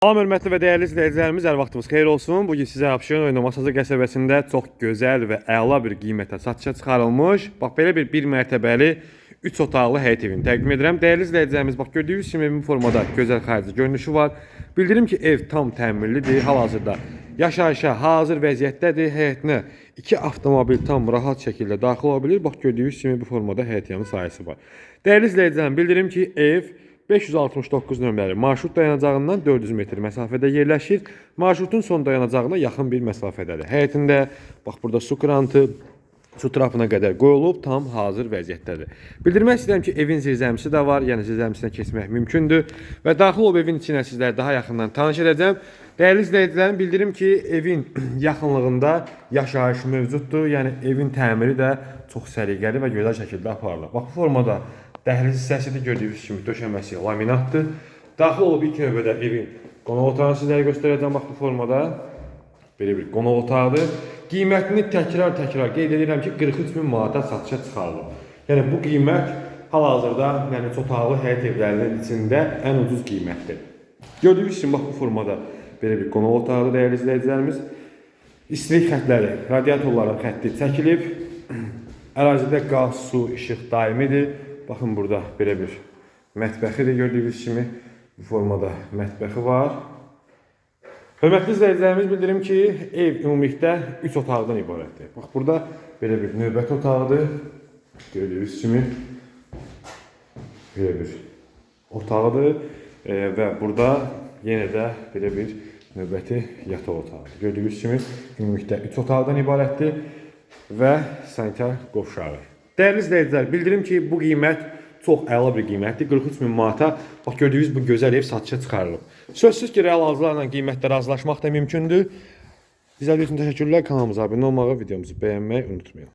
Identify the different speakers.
Speaker 1: Salam hörmətli və dəyərli izləyicilərimiz, hər vaxtınız xeyir olsun. Bu gün sizə Abşeron oyunu Masazı qəsəbəsində çox gözəl və əla bir qiymətə satışa çıxarılmış. Bax belə bir bir mərtəbəli 3 otaqlı həyət evini təqdim edirəm. Dəyərli izləyicilərimiz, bax gördüyünüz kimi evin formada gözəl xarici görünüşü var. Bildirim ki, ev tam təmirlidir. Hal-hazırda yaşayışa hazır vəziyyətdədir. Həyətinə 2 avtomobil tam rahat şəkildə daxil ola bilir. Bax gördüyünüz kimi bu formada həyət yanı sahəsi var. Dəyərli izləyicilərim, bildirim ki, ev 569 nömrəli marşrut dayanacağından 400 metr məsafədə yerləşir. Marşrutun son dayanacağına yaxın bir məsafədədir. Həyətində bax burada su krantı su trapına qədər qoyulub tam hazır vəziyyətdədir. Bildirmək istəyirəm ki, evin zirzəmisi də var, yəni zirzəmisinə keçmək mümkündür və daxil olub evin içinə sizləri daha yaxından tanış edəcəm. Dəyərli izləyicilərim, bildirim ki, evin yaxınlığında yaşayış mövcuddur. Yəni evin təmiri də çox səliqəli və gözəl şəkildə aparılır. Bax bu formada dəhliz hissəsidir gördüyünüz kimi döşəməsi laminatdır. Daxil olub ilk növbədə evin qonaq otağını sizlərə göstərəcəm bax bu formada. Belə bir qonaq otağıdır. Qiymətini təkrar-təkrar qeyd edirəm ki, 43 min manata satışa çıxarılıb. Yəni bu qiymət hal-hazırda yəni çox otaqlı həyət evlərinin içində ən ucuz qiymətdir. Gördüyünüz kimi bax bu formada belə bir qonaq otağıdır dəyərli izləyicilərimiz. İstilik xətləri, radiatorların xətti çəkilib. Ərazidə qaz, su, işıq daimidir. Baxın burada belə bir mətbəxidir gördüyünüz kimi. Bu formada mətbəxi var. Hörmətli izləyicilərimiz bildirim ki, ev ümumilikdə 3 otaqdan ibarətdir. Bax burada belə bir növbəti otağıdır. Gördüyünüz kimi belə bir otağıdır e, və burada yenə də belə bir növbəti yataq otağıdır. Gördüyünüz kimi ümumilikdə 3 otaqdan ibarətdir və sanitar qovşağı. Dəyərli izləyicilər, bildirim ki, bu qiymət çox əla bir qiymətdir. 43 min manata bax gördüyünüz bu gözəl ev satışa çıxarılıb. Sözsüz ki, real arzlarla qiymətdə razılaşmaq da mümkündür. İzlədiyiniz üçün təşəkkürlər. Kanalımıza abunə olmağı, videomuzu bəyənməyi unutmayın.